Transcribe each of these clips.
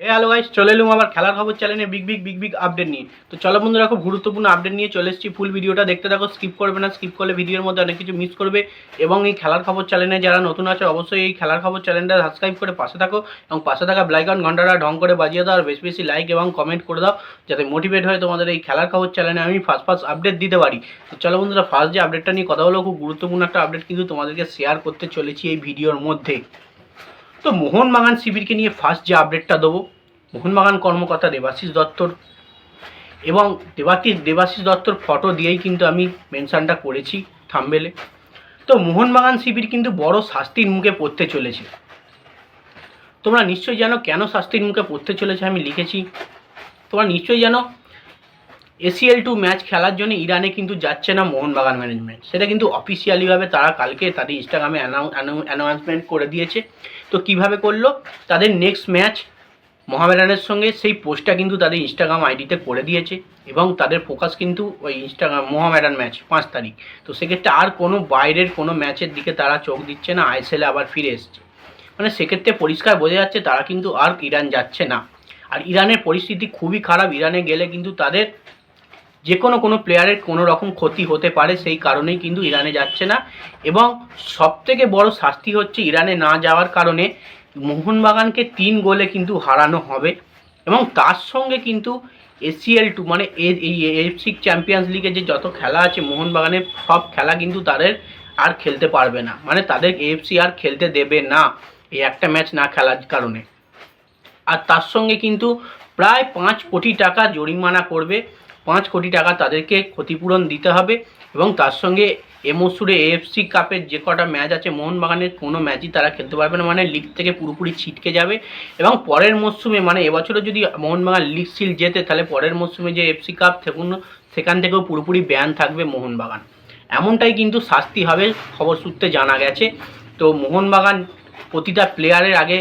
এ hello guys চলে এলুম আবার খেলার খবর চ্যানেলে big big big big update নিয়ে। তো চলো বন্ধুরা, খুব গুরুত্বপূর্ণ আপডেট নিয়ে চলে এসেছি ফুল ভিডিওটা দেখতে থাকো স্কিপ করবে না স্কিপ করলে ভিডিওর মধ্যে অনেক কিছু মিস করবে। এবং এই খেলার খবর চ্যানেলে যারা নতুন আছে, অবশ্যই এই খেলার খবর চ্যানেলটা সাবস্ক্রাইব করে পাশে থাকো। এবং পাশে থাকা ব্লাইকন ঘন্টাটা ঢং করে বাজিয়ে দাও, আর বেশি বেশি লাইক এবং কমেন্ট করে দাও, যাতে মোটিভেট হয় তোমাদের এই খেলার খবর চ্যানেলে আমি ফার্স্ট ফার্স্ট আপডেট দিতে পারি। তো চলো বন্ধুরা ফার্স্ট যে আপডেটটা নিয়ে কথা হলো, খুব গুরুত্বপূর্ণ একটা আপডেট কিন্তু তোমাদেরকে শেয়ার করতে চলেছি এই ভিডিওর মধ্যে। তো মোহনবাগান শিবিরকে নিয়ে ফার্স্ট যে আপডেটটা দেবো, মোহনবাগান কর্মকর্তা দেবাশিস দত্তর এবং দেবাশিস দেবাশিস দত্তর ফটো দিয়েই কিন্তু আমি মেনশনটা করেছি থাম্বেলে। তো মোহনবাগান শিবির কিন্তু বড় শাস্তির মুখে পড়তে চলেছে। তোমরা নিশ্চয়ই জানো কেন শাস্তির মুখে পড়তে চলেছে আমি লিখেছি। তোমরা নিশ্চয়ই জানো এসিএল টু ম্যাচ খেলার জন্য ইরানে কিন্তু যাচ্ছে না মোহনবাগান ম্যানেজমেন্ট সেটা কিন্তু অফিসিয়ালিভাবে তারা কালকে তাদের ইনস্টাগ্রামে অ্যানাউন্সমেন্ট করে দিয়েছে। তো কীভাবে করল? তাদের নেক্সট ম্যাচ মোহামেডানের সঙ্গে সেই পোস্টটা কিন্তু তাদের ইনস্টাগ্রাম আইডিতে করে দিয়েছে এবং তাদের ফোকাস কিন্তু ওই ইনস্টাগ্রাম মোহামেডান ম্যাচ পাঁচ তারিখ। তো সেক্ষেত্রে আর কোনো বাইরের কোনো ম্যাচের দিকে তারা চোখ দিচ্ছে না আইএসএলে আবার ফিরে এসছে। মানে সেক্ষেত্রে পরিষ্কার বোঝা যাচ্ছে তারা কিন্তু আর ইরান যাচ্ছে না। আর ইরানের পরিস্থিতি খুবই খারাপ। ইরানে গেলে কিন্তু তাদের যে কোনো কোনো প্লেয়ারের কোনো রকম ক্ষতি হতে পারে, সেই কারণেই কিন্তু ইরানে যাচ্ছে না। এবং সবথেকে বড় শাস্তি হচ্ছে ইরানে না যাওয়ার কারণে মোহনবাগানকে তিন গোলে কিন্তু হারানো হবে। এবং তার সঙ্গে কিন্তু এসিএল টু মানে এই এফসি চ্যাম্পিয়ন্স লিগে যে যত খেলা আছে, মোহনবাগানের সব খেলা কিন্তু তাদের আর খেলতে পারবে না। মানে তাদের এফসি আর খেলতে দেবে না এই একটা ম্যাচ না খেলার কারণে। আর তার সঙ্গে কিন্তু প্রায় পাঁচ কোটি টাকা জরিমানা করবে পাঁচ কোটি টাকা তাদেরকে ক্ষতিপূরণ দিতে হবে এবং তার সঙ্গে এ মসুরে এএফসি কাপের যে কটা ম্যাচ আছে, মোহনবাগানের কোনো ম্যাচই তারা খেলতে পারবে না। মানে লিগ থেকে পুরোপুরি ছিটকে যাবে এবং পরের মরশুমে মানে এবছরও যদি মোহনবাগান লিগ সিল জেতে, তাহলে পরের মরশুমে যে এফসি কাপ সেখান সেখান থেকেও পুরোপুরি ব্যান থাকবে মোহনবাগান। এমনটাই কিন্তু শাস্তি হবে, খবর সূত্রে জানা গেছে। তো মোহনবাগান প্রতিটা প্লেয়ারের আগে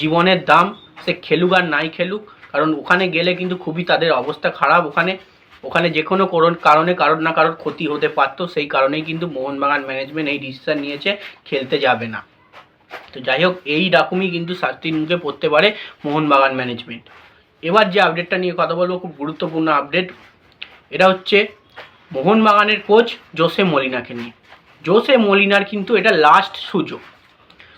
জীবনের দাম, সে খেলুক আর নাই খেলুক, কারণ ওখানে গেলে কিন্তু খুবই তাদের অবস্থা খারাপ। ওখানে ওখানে যে কোনো করণ- কারণে কারোর না কারোর ক্ষতি হতে পারতো। সেই কারণেই কিন্তু মোহনবাগান ম্যানেজমেন্ট এই ডিসিশন নিয়েছে, খেলতে যাবে না। তো যাই হোক, এই রকমই কিন্তু শাস্তির মুখে পড়তে পারে মোহনবাগান ম্যানেজমেন্ট এবার যে আপডেটটা নিয়ে কথা বলব, খুব গুরুত্বপূর্ণ আপডেট এটা হচ্ছে মোহনবাগানের কোচ জোসে মলিনাকে নিয়ে। জোসে মলিনার কিন্তু এটা লাস্ট সুযোগ।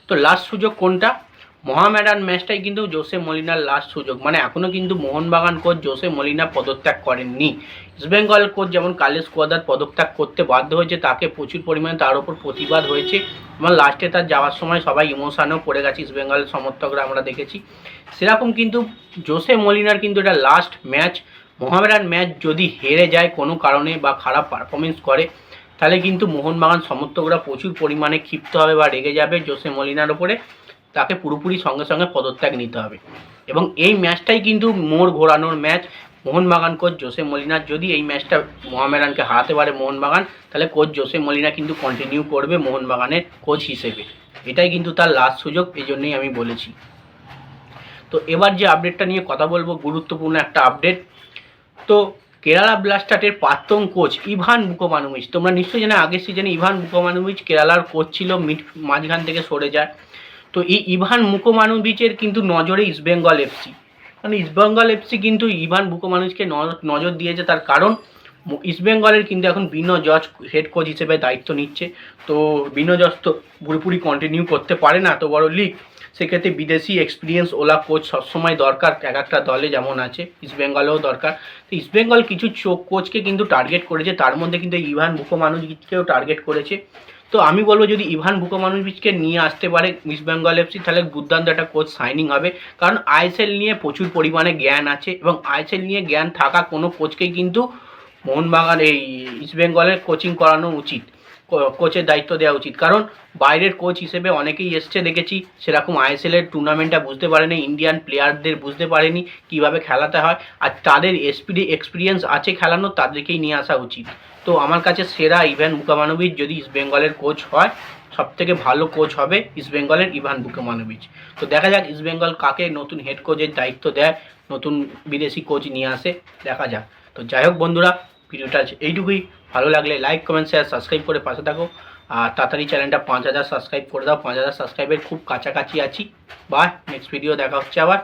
তো লাস্ট সুযোগ কোনটা? মোহামেডান ম্যাচটাই কিন্তু জোসে মলিনার লাস্ট সুযোগ। মানে এখনও কিন্তু মোহনবাগান কোচ জোসে মলিনা পদত্যাগ করেননি। ইস্টবেঙ্গল কোচ যেমন কালেশ কোয়াদার পদত্যাগ করতে বাধ্য হয়েছে, তাকে প্রচুর পরিমাণে তার উপর প্রতিবাদ হয়েছে। এবং লাস্টে তার যাওয়ার সময় সবাই ইমোশানেও পড়ে গেছে ইস্টবেঙ্গলের সমর্থকরা আমরা দেখেছি। সেরকম কিন্তু জোসে মলিনার কিন্তু এটা লাস্ট ম্যাচ মোহামেডান ম্যাচ যদি হেরে যায় কোনো কারণে বা খারাপ পারফরমেন্স করে, তাহলে কিন্তু মোহনবাগান সমর্থকরা প্রচুর পরিমাণে ক্ষিপ্ত হবে বা রেগে যাবে জোসে মলিনার ওপরে তাকে পুরোপুরি সঙ্গে সঙ্গে পদত্যাগ নিতে হবে। এবং এই ম্যাচটাই কিন্তু মোড় ঘোরানোর ম্যাচ। মোহনবাগান কোচ জোসে মলিনার যদি এই ম্যাচটা মোহামেডানকে হারাতে পারে মোহনবাগান, তাহলে কোচ জোসে মলিনা কিন্তু কন্টিনিউ করবে মোহনবাগানের কোচ হিসেবে। এটাই কিন্তু তার লাস্ট সুযোগ এই জন্যই আমি বলেছি। তো এবার যে আপডেটটা নিয়ে কথা বলব, গুরুত্বপূর্ণ একটা আপডেট তো কেরালা ব্লাস্টার্টের প্রাক্তন কোচ ইভান বুকোমানুমিচ তোমরা নিশ্চয়ই জানো, আগের সিজনে ইভান বুকোমানুমিচ কেরালার কোচ ছিল, মিড, মাঝখান থেকে সরে যায়। তো এই ইভান মুকোমানুবিচের কিন্তু নজরে ইস্টবেঙ্গল এফসি কারণ ইস্টবেঙ্গল এফসি কিন্তু ইভান বুকোমানুজকে নজর দিয়েছে তার কারণ ইস্টবেঙ্গলের কিন্তু এখন বিনো জজ হেড কোচ হিসেবে দায়িত্ব নিচ্ছে। তো বিনো জজ তো পুরোপুরি কন্টিনিউ করতে পারে না এত বড় লিগ সেক্ষেত্রে বিদেশি এক্সপিরিয়েন্স ওলা কোচ সবসময় দরকার, এক একটা দলে যেমন আছে ইস্টবেঙ্গলেও দরকার। তো ইস্টবেঙ্গল কিছু চোখ কোচকে কিন্তু টার্গেট করেছে, তার মধ্যে কিন্তু ইভান বুকোমানুজকেও টার্গেট করেছে। তো আমি বলব যদি ইভান বুকোমানোভিচকে নিয়ে আসতে পারে ইস্ট বেঙ্গল এফসি তাহলে দুর্দান্ত একটা কোচ সাইনিং হবে। কারণ আইএসএল নিয়ে প্রচুর পরিমাণে জ্ঞান আছে এবং আইএসএল নিয়ে জ্ঞান থাকা কোনো কোচকেই কিন্তু মোহনবাগান, এই ইস্ট বেঙ্গলের কোচিং করানো উচিত। কোচের দায়িত্ব দেওয়া উচিত। কারণ বাইরের কোচ হিসেবে অনেকেই এসছে, দেখেছি, সেরকম আইএসএল এর টুর্নামেন্টটা বুঝতে পারেনি ইন্ডিয়ান প্লেয়ারদের বুঝতে পারেনি কীভাবে খেলাতে হয়। আর তাদের এসপিডি এক্সপিরিয়েন্স আছে খেলানো তাদেরকেই নিয়ে আসা উচিত। তো আমার কাছে সেরা ইভান বুকামানোভিচ যদি ইস্ট বেঙ্গলের কোচ হয় সব থেকে ভালো কোচ হবে ইস্ট বেঙ্গলের ইভান বুকামানোভিচ। তো দেখা যাক ইস্ট বেঙ্গল কাকে নতুন হেড কোচের দায়িত্ব দেয়, নতুন বিদেশি কোচ নিয়ে আসে, দেখা যাক। তো যাই হোক বন্ধুরা, ভিডিওটা এইটুকুই। ভালো লাগলে লাইক কমেন্ট শেয়ার সাবস্ক্রাইব করে পাশে থাকো। আর তাড়াতাড়ি চ্যানেলটা পাঁচ হাজার সাবস্ক্রাইব করে দাও। পাঁচ হাজার সাবস্ক্রাইবের খুব কাছাকাছি আছি। বা নেক্সট ভিডিও দেখা হচ্ছে আবার।